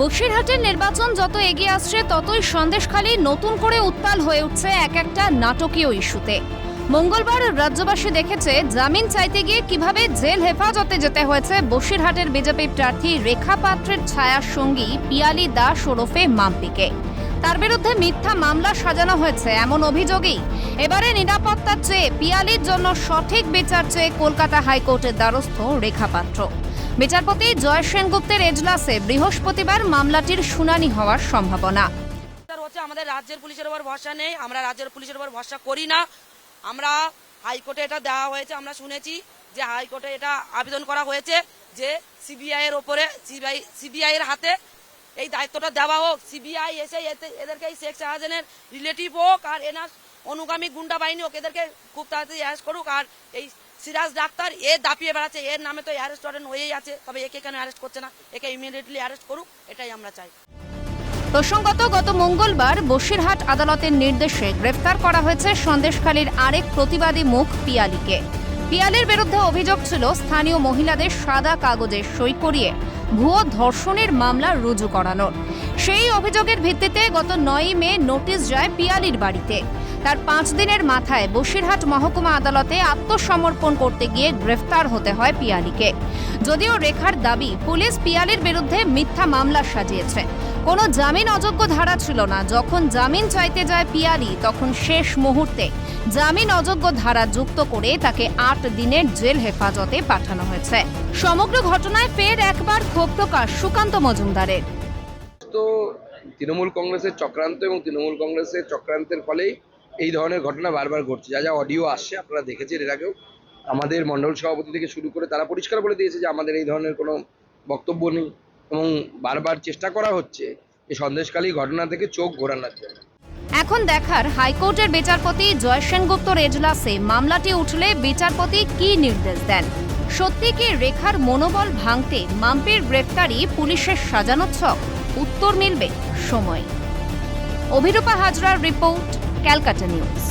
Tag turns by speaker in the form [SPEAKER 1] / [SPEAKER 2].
[SPEAKER 1] বসিরহাটের নির্বাচন যত এগিয়ে আসছে, ততই সন্দেশখালী নতুন করে উত্তাল হয়ে উঠছে এক একটা নাটকীয় ইস্যুতে। মঙ্গলবার রাজ্যবাসী দেখেছে, জামিন চাইতে গিয়ে কীভাবে জেল হেফাজতে যেতে হয়েছে বসিরহাটের বিজেপি প্রার্থী রেখা পাত্রের ছায়ার সঙ্গী পিয়ালি দাস ওরফে মাম্পিকে। তার বিরুদ্ধে মিথ্যা মামলা সাজানো হয়েছে এমন অভিযোগেই। এবারে নিরাপত্তার চেয়ে পিয়ালির জন্য সঠিক বিচার চেয়ে কলকাতা হাইকোর্টের দ্বারস্থ রেখা পাত্র। বিচারপতি জয় সেনগুপ্তের এজলাসে বৃহস্পতিবার মামলাটির শুনানি হওয়ার সম্ভাবনা।
[SPEAKER 2] হচ্ছে আমাদের রাজ্যের পুলিশের উপর ভরসা নেই, আমরা রাজ্যের পুলিশের উপর ভরসা করি না। আমরা হাইকোর্টে এটা দেওয়া হয়েছে, আমরা শুনেছি যে হাইকোর্টে এটা আবেদন করা হয়েছে যে সিবিআই এর ওপরে সিবিআই সিবিআই এর হাতে এই দায়িত্বটা দেওয়া হোক। সিবিআই এসে এদেরকে এই শেখ শাহজাহানের রিলেটিভ হোক আর এনার অনুগামী গুন্ডা বাহিনী হোক, এদেরকে খুব তাড়াতাড়ি অ্যারেস্ট করুক আর এই সিরাজ ডাক্তার, এ দাপিয়ে বেড়াচ্ছে, এর নামে তো অ্যারেস্ট ওয়ারেন্ট হয়েই আছে, তবে একে কেন অ্যারেস্ট করছে না? একে ইমিডিয়েটলি অ্যারেস্ট করুক, এটাই আমরা চাই।
[SPEAKER 1] প্রসঙ্গত, গত মঙ্গলবার বসিরহাট আদালতের নির্দেশে গ্রেফতার করা হয়েছে সন্দেশখালীর আরেক প্রতিবাদী মুখ পিয়ালিকে। পিয়ালির বিরুদ্ধে অভিযোগ ছিল, স্থানীয় মহিলাদের সাদা কাগজে সই করিয়ে ভুয়ো ধর্ষণের মামলা রুজু করানোর। সেই অভিযোগের ভিত্তিতে গত নয়ই মে নোটিশ যায় পিয়ালির বাড়িতে। তার পাঁচ দিনের মাথায় বসিরহাট মহকুমা আদালতে আত্মসমর্পণ করতে গিয়ে গ্রেফতার হতে হয় পিয়ালিকে। যদিও রেখার দাবি, পুলিশ পিয়ালির বিরুদ্ধে মিথ্যা মামলা সাজিয়েছে। কোনো জামিন অযোগ্য ধারা ছিল না। যখন জামিন চাইতে যায় পিয়ালি, তখন শেষ মুহূর্তে জামিন অযোগ্য ধারা যুক্ত করে তাকে আট দিনের জেল হেফাজতে পাঠানো হয়েছে। সমগ্র ঘটনায় ফের একবার ক্ষোভ প্রকাশ সুকান্ত মজুমদারের।
[SPEAKER 3] তো তৃণমূল কংগ্রেসের চক্রান্ত এবং তৃণমূল কংগ্রেসের চক্রান্তের ফলেই এই ধরনের ঘটনা বারবার ঘটছে। যা যা অডিও আসছে, আপনারা দেখেছেন এর আগেও। আমাদের মণ্ডল সভাপতি থেকে শুরু করে তারা পরিষ্কার বলে দিয়েছে যে আমাদের এই ধরনের কোনো বক্তব্য নেই এবং বারবার চেষ্টা করা হচ্ছে এই সন্দেশকালী ঘটনা থেকে চোখ ঘোরানোর জন্য।
[SPEAKER 1] এখন দেখার হাইকোর্টের বিচারপতি জয় সেনগুপ্তর এজলাসে মামলাটি উঠলে বিচারপতি কি নির্দেশ দেন? সত্যি কি রেখার মনোবল ভাঙতে মাম্পির গ্রেফতারি পুলিশের সাজানো ছক? উত্তর মিলবে সময়। অভিরূপা হাজরার রিপোর্ট ক্যালকাটা নিউজ